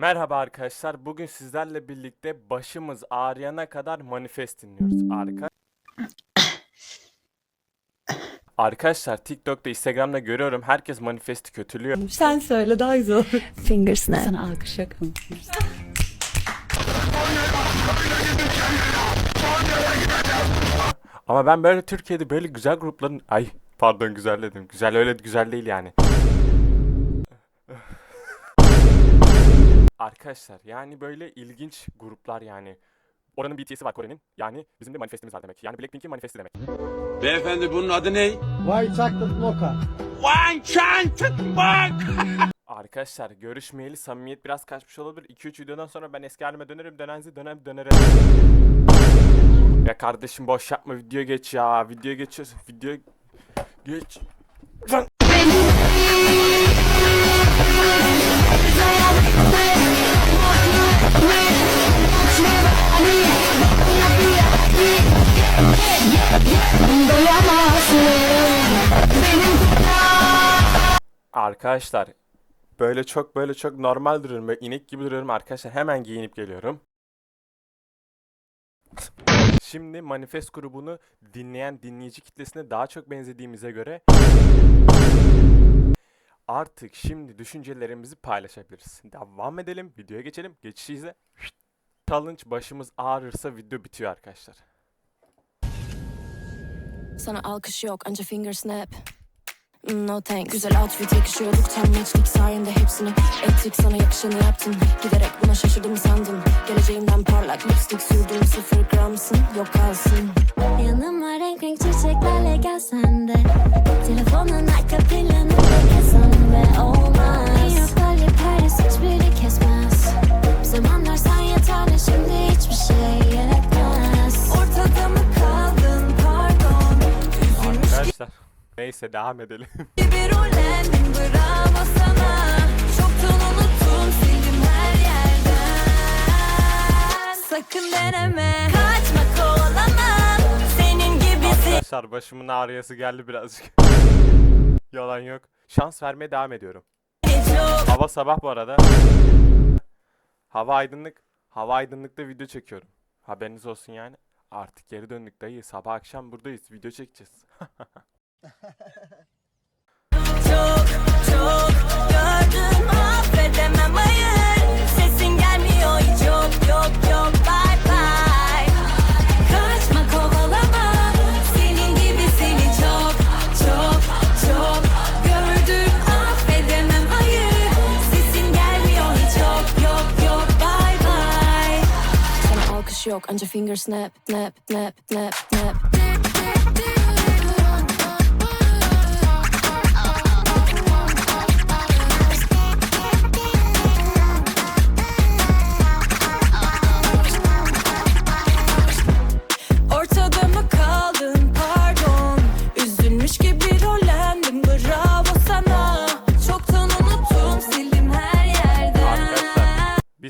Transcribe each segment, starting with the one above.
Merhaba arkadaşlar. Bugün sizlerle birlikte başımız ağrıyana kadar manifest dinliyoruz. Arka Arkadaşlar TikTok'ta, Instagram'da görüyorum herkes manifesti kötülüyor. Sen söyle daha güzel olur. Finger snap. Sana alkış? Ama ben böyle Türkiye'de böyle güzel grupların ay pardon güzel dedim. Güzel öyle güzel değil yani. Arkadaşlar yani böyle ilginç gruplar yani. Oranın BTS'i var Kore'nin. Yani bizim de manifestimiz var demek. Yani Blackpink'in manifesti demek. Beyefendi bunun adı ne? White chocolate mocha. Arkadaşlar görüşmeyeli samimiyet biraz kaçmış olabilir. 2-3 videodan sonra ben eski halime dönerim dönemzi dönem dönerim. Ya kardeşim boş yapma video geç ya. Video geçiyorsun. Video geç. Lan. Arkadaşlar böyle çok böyle çok normal duruyorum. Böyle inek gibi duruyorum arkadaşlar. Hemen giyinip geliyorum. Şimdi Manifest grubunu dinleyen dinleyici kitlesine daha çok benzediğimize göre artık şimdi düşüncelerimizi paylaşabiliriz. Devam edelim. Videoya geçelim. Geçişi izle. Challenge başımız ağrırsa video bitiyor arkadaşlar. Sana alkış yok anca finger snap. Mm, No thanks. Güzel outfit yakışıyorduk tam matchlik sayende hepsini ettik sana yakışanı yaptın Giderek buna şaşırdım sandın Geleceğimden parlak lipstick sürdüm sıfır gramsın yok kalsın neyse devam edelim. Bir rollendim bravo sana Çoktan unuttum sildim her yerden Sakın deneme Kaçma kovalama Senin gibisi Arkadaşlar başımın ağrıyası geldi birazcık. Yalan yok. Şans vermeye devam ediyorum. Hava sabah bu arada. Hava aydınlık. Hava aydınlıkta video çekiyorum. Haberiniz olsun yani. Artık geri döndük dayı. Sabah akşam buradayız. Video çekeceğiz. çok çok gördüm affedemem hayır Sesin gelmiyor hiç yok yok yok bye bye. Kaçma kovalama. Senin gibisini çok çok çok gördüm affedemem hayır Sesin gelmiyor hiç yok yok yok bye bye. Sana alkış yok anca finger snap Snap snap snap snap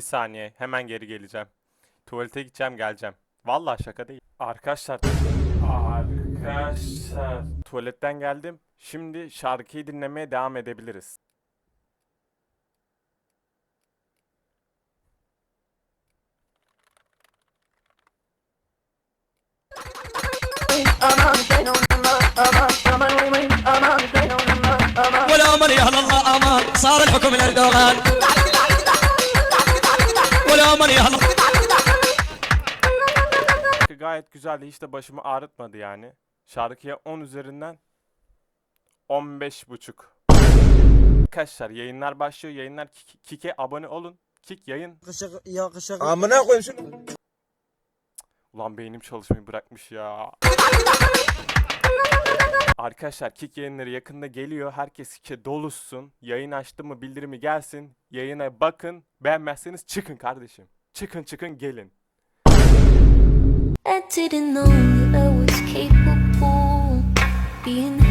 bir saniye hemen geri geleceğim. Tuvalete gideceğim geleceğim. Vallahi şaka değil. Arkadaşlar Arkadaşlar tuvaletten geldim. Şimdi şarkıyı dinlemeye devam edebiliriz. ولا من يهل الله امان صار الحكم للدوغان aman. Gayet güzeldi. Hiç de başımı ağrıtmadı yani. Şarkıya 10 üzerinden 15 buçuk. Arkadaşlar yayınlar başlıyor. Yayınlar Kik'e abone olun. Kik yayın. Kışık, ya kışık. Amına koyayım şunu. Ulan beynim çalışmayı bırakmış ya. Arkadaşlar Kik yayınları yakında geliyor. Herkes Kik'e doluşsun. Yayın açtı mı bildirimi gelsin. Yayına bakın. Beğenmezseniz çıkın kardeşim. Çıkın çıkın gelin. I didn't know I was capable being